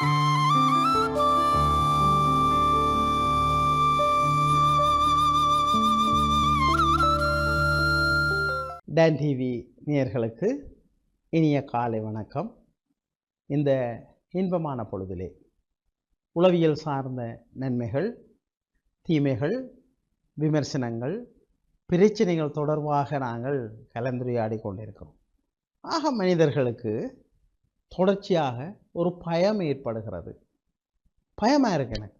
Don TV நேயர்களுக்கு இனிய காலை வணக்கம். இந்த இன்பமான பொழுதிலே உளவியல் சார்ந்த நன்மைகள் தீமைகள் விமர்சனங்கள் பிரச்சனைகள் தொடர்பாக நாங்கள் கலந்துரையாடி கொண்டிருக்கிறோம். ஆக மனிதர்களுக்கு தொடர்ச்சியாக ஒரு பயம் ஏற்படுகிறது. பயமாக இருக்கு எனக்கு.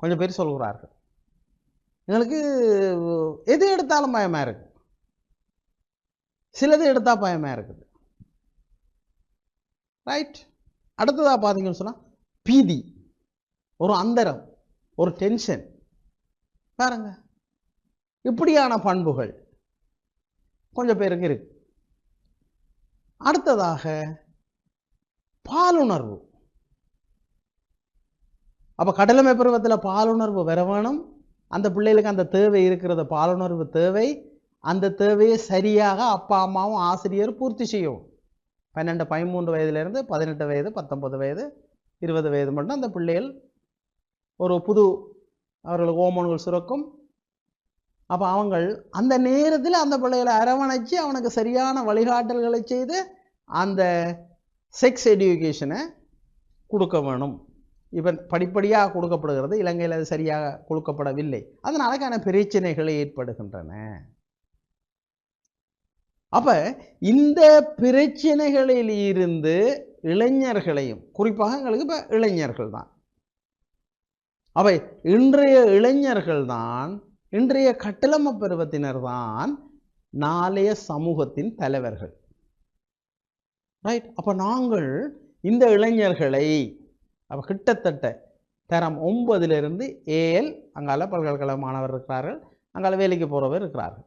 கொஞ்சம் பேர் சொல்கிறார்கள். எங்களுக்கு எது எடுத்தாலும் பயமாக இருக்கு. சிலது எடுத்தால் பயமாக இருக்குது. ரைட் அடுத்ததாக பார்த்தீங்கன்னு சொன்னால் பீதி. ஒரு அந்தரம் ஒரு டென்ஷன் பாருங்க. இப்படியான பண்புகள் கொஞ்சம் பேருக்கு இருக்கு. அடுத்ததாக பாலுணர்வு. அப்போ கடலமை பருவத்தில் பாலுணர்வு வர வேணும் அந்த பிள்ளைகளுக்கு அந்த தேவை இருக்கிறத பாலுணர்வு தேவை. அந்த தேவையை சரியாக அப்பா அம்மாவும் ஆசிரியர் பூர்த்தி செய்யும். பன்னெண்டு பதிமூன்று வயதுலேருந்து பதினெட்டு வயது பத்தொன்பது வயது இருபது வயது மட்டும் அந்த பிள்ளைகள் ஒரு புது அவர்களுக்கு ஹோமோன்கள் சுரக்கும். அப்போ அவங்கள் அந்த நேரத்தில் அந்த பிள்ளைகளை அரவணைச்சு அவனுக்கு சரியான வழிகாட்டல்களை செய்து அந்த செக்ஸ் எடியூகேஷனை கொடுக்க வேணும். இவன் படிப்படியாக கொடுக்கப்படுகிறது. இலங்கையில் அது சரியாக கொடுக்கப்படவில்லை. அதனாலக்கான பிரச்சனைகள் ஏற்படுகின்றன. அப்போ இந்த பிரச்சனைகளில் இருந்து இளைஞர்களையும் குறிப்பாக எங்களுக்கு இப்போ இளைஞர்கள் தான். அவை இன்றைய இளைஞர்கள் தான் இன்றைய கட்டளம பருவத்தினர் தான் நாளைய சமூகத்தின் தலைவர்கள். ரைட் அப்போ நாங்கள் இந்த இளைஞர்களை அப்போ கிட்டத்தட்ட தரம் ஒன்பதிலிருந்து ஏஎல் அங்கால பல்கலைக்கழக மாணவர் இருக்கிறார்கள் அங்கால வேலைக்கு போகிறவர் இருக்கிறார்கள்.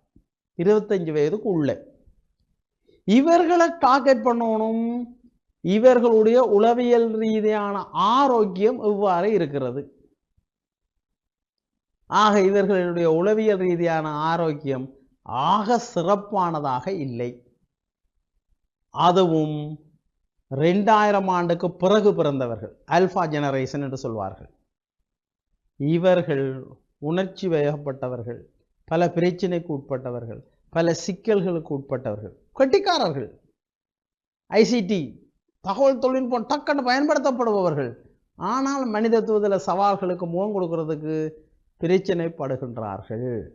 இருபத்தஞ்சு வயதுக்கு உள்ளே. இவர்களை டார்கெட் பண்ணணும். இவர்களுடைய உளவியல் ரீதியான ஆரோக்கியம் எவ்வாறு இருக்கிறது? ஆக இவர்களுடைய உளவியல் ரீதியான ஆரோக்கியம் ஆக சிறப்பானதாக இல்லை. அதுவும் ரெண்டாயிரம் ஆண்டுக்கு பிறகு பிறந்தவர்கள் அல்ஃபா ஜெனரேஷன் என்று சொல்வார்கள். இவர்கள் உணர்ச்சி வேகப்பட்டவர்கள் பல பிரச்சனைக்கு உட்பட்டவர்கள் பல சிக்கல்களுக்கு உட்பட்டவர்கள் கட்டிக்காரர்கள். ஐசிடி தகவல் தொழில்நுட்பம் டக்குன்னு பயன்படுத்தப்படுபவர்கள். ஆனால் மனிதத்துவத்தில் சவால்களுக்கு முகம் கொடுக்கறதுக்கு பிரச்சனைப்படுகின்றார்கள்.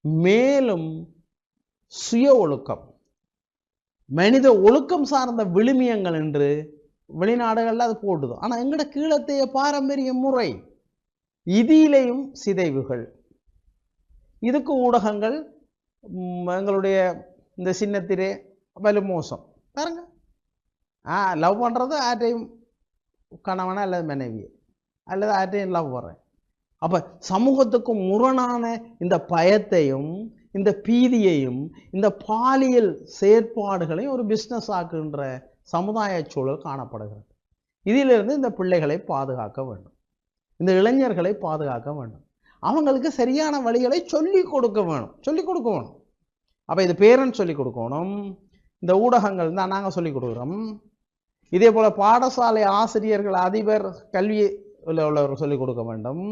மேலும் சுய ஒழுக்கம். மனித ஒழுக்கம் சார்ந்த விழுமியங்கள் என்று வெளிநாடுகளில் அது போட்டுது ஆனால் எங்களோட கீழத்தைய பாரம்பரிய முறை இதிலேயும் சிதைவுகள். இதுக்கு ஊடகங்கள் எங்களுடைய இந்த சின்னத்திலே வலு மோசம். பாருங்க. ஆ லவ் பண்ணுறது ஆற்றையும் கணவனை அல்லது மனைவியை. அல்லது ஆற்றையும் லவ் பண்ணுறேன் அப்போ சமூகத்துக்கு முரணான இந்த பயத்தையும் இந்த பீதியையும் இந்த பாலியல் செயற்பாடுகளையும் ஒரு பிஸ்னஸ் ஆக்குகின்ற சமுதாய சூழல் காணப்படுகிறது. இதிலிருந்து இந்த பிள்ளைகளை பாதுகாக்க வேண்டும். இந்த இளைஞர்களை பாதுகாக்க வேண்டும். அவங்களுக்கு சரியான வழிகளை சொல்லி கொடுக்க வேணும். சொல்லி கொடுக்க வேணும். அப்போ இது பேரண்ட்ஸ் சொல்லி கொடுக்கணும். இந்த ஊடகங்கள் தான் நாங்கள் சொல்லி கொடுக்குறோம். இதே போல் பாடசாலை ஆசிரியர்கள் அதிபர் கல்வி உள்ளவர்கள் உள்ளவர் சொல்லிக் கொடுக்க வேண்டும்.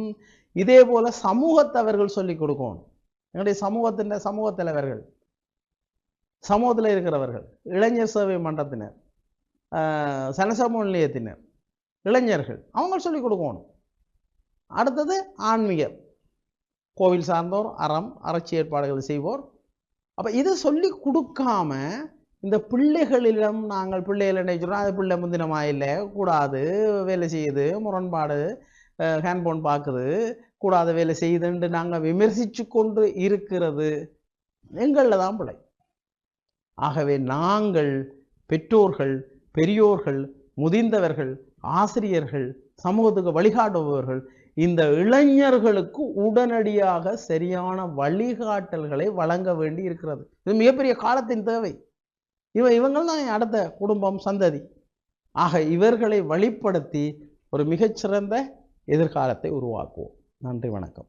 இதே போல் சமூகத்தவர்கள் சொல்லிக் கொடுக்கணும். எங்களுடைய சமூகத்தின் சமூக தலைவர்கள் சமூகத்தில் இருக்கிறவர்கள் இளைஞர் சேவை மன்றத்தினர் ஆஹ், சனசமூக நிலையத்தினர் இளைஞர்கள் அவங்க சொல்லிக் கொடுக்கணும். அடுத்தது ஆன்மீகர் கோவில் சார்ந்தோர் அறம் அறச்சி ஏற்பாடுகள் செய்வோர். அப்போ இது சொல்லி கொடுக்காம இந்த பிள்ளைகளிடம் நாங்கள் பிள்ளைகள் என்ன சொல்கிறோம் அது பிள்ளை முந்தினமாக இல்லை கூடாது வேலை செய்யுது முரண்பாடு ஹேண்ட்போன் பார்க்குது கூடாத வேலை செய்யுதுன்னு நாங்கள் விமர்சித்து கொண்டு இருக்கிறது. எங்களில் தான் பிள்ளை ஆகவே நாங்கள் பெற்றோர்கள் பெரியோர்கள் முதிர்ந்தவர்கள் ஆசிரியர்கள் சமூகத்துக்கு வழிகாட்டுபவர்கள் இந்த இளைஞர்களுக்கு உடனடியாக சரியான வழிகாட்டல்களை வழங்க வேண்டி இருக்கிறது. இது மிகப்பெரிய காலத்தின் தேவை. இவ இவங்கள் தான் அடுத்த குடும்பம் சந்ததி. ஆக இவர்களை வழிப்படுத்தி ஒரு மிகச்சிறந்த எதிர்காலத்தை உருவாக்குவோம். நன்றி வணக்கம்.